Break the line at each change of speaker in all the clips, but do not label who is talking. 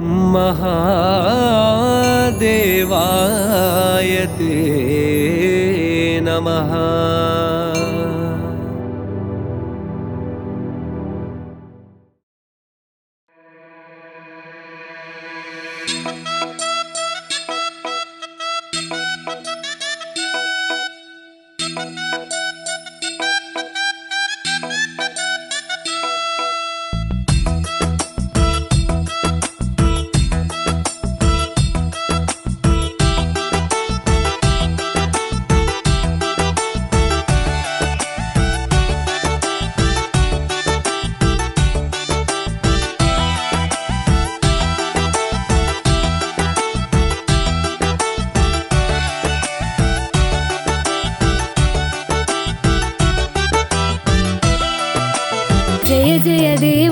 महादेवाय ते नमः।
जय देव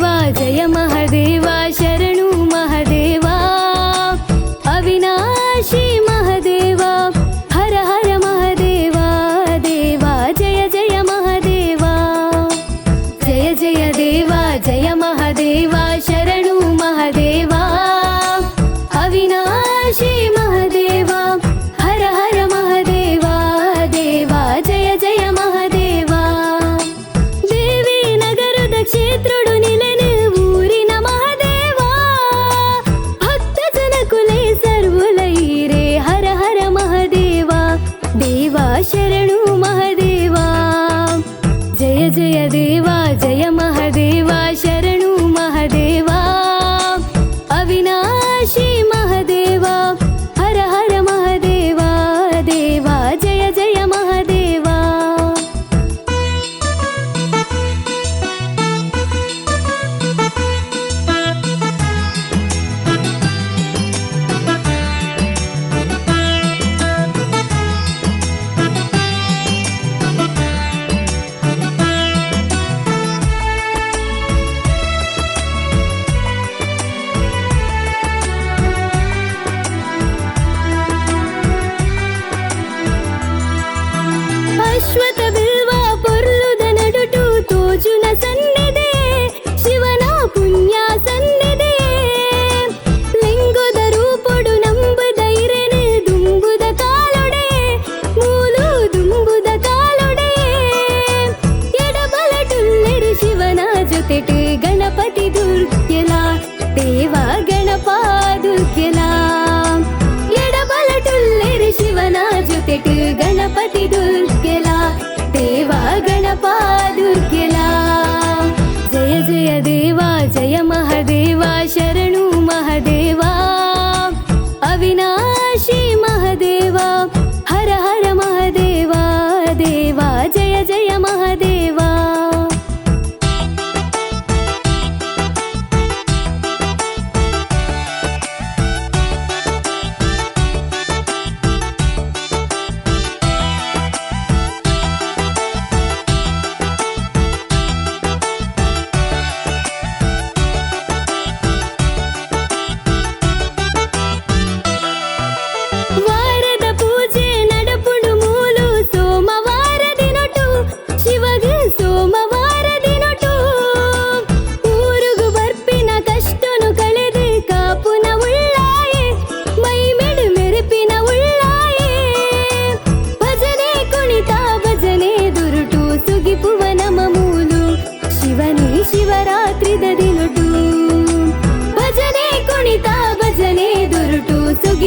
ಶಾಶ್ವತ ಬಿಲ್ವ ಪೊರ್ಲುದ ನಡುಟು ತೋಜುನ ಸನ್ನಿದೆ ಶಿವನ ಪುಣ್ಯ ಸನ್ನಿದೆ ಲಿಂಗುದ ರೂಪೊಡು ನಂಬುದ ಇರೆನೆ ದುಂಬುದ ಕಾಲೊಡೆ ಮೂಲು ದುಂಬುದ ಕಾಲೊಡೆ ಎಡಬಲಟುಲ್ಲೆರು ಶಿವನ ಜೊತೆಟು ಗಣಪತಿ ದುರ್ಗೆಲ ದೇವ ಗಣಪ ದುರ್ಗೆಲ ಎಡಬಲಟುಲ್ಲೆರು ಶಿವನ ಜೊತೆಟು ಗಣಪತಿ ದುರ್ಗ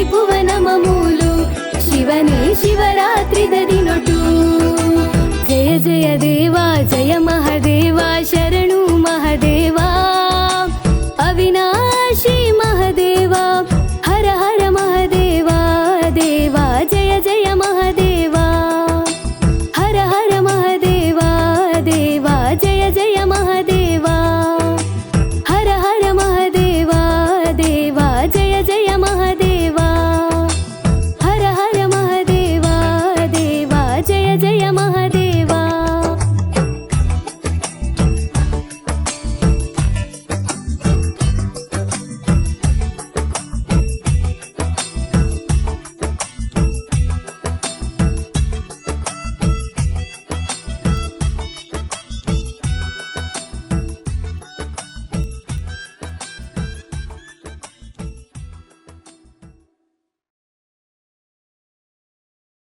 ತ್ರಿಭುವನಮೂಲು ಶಿವನೇ ಶಿವರಾತ್ರಿದ ದಿನೊಟು ಜಯ ಜಯ ದೇವ ಜಯ ಮಹ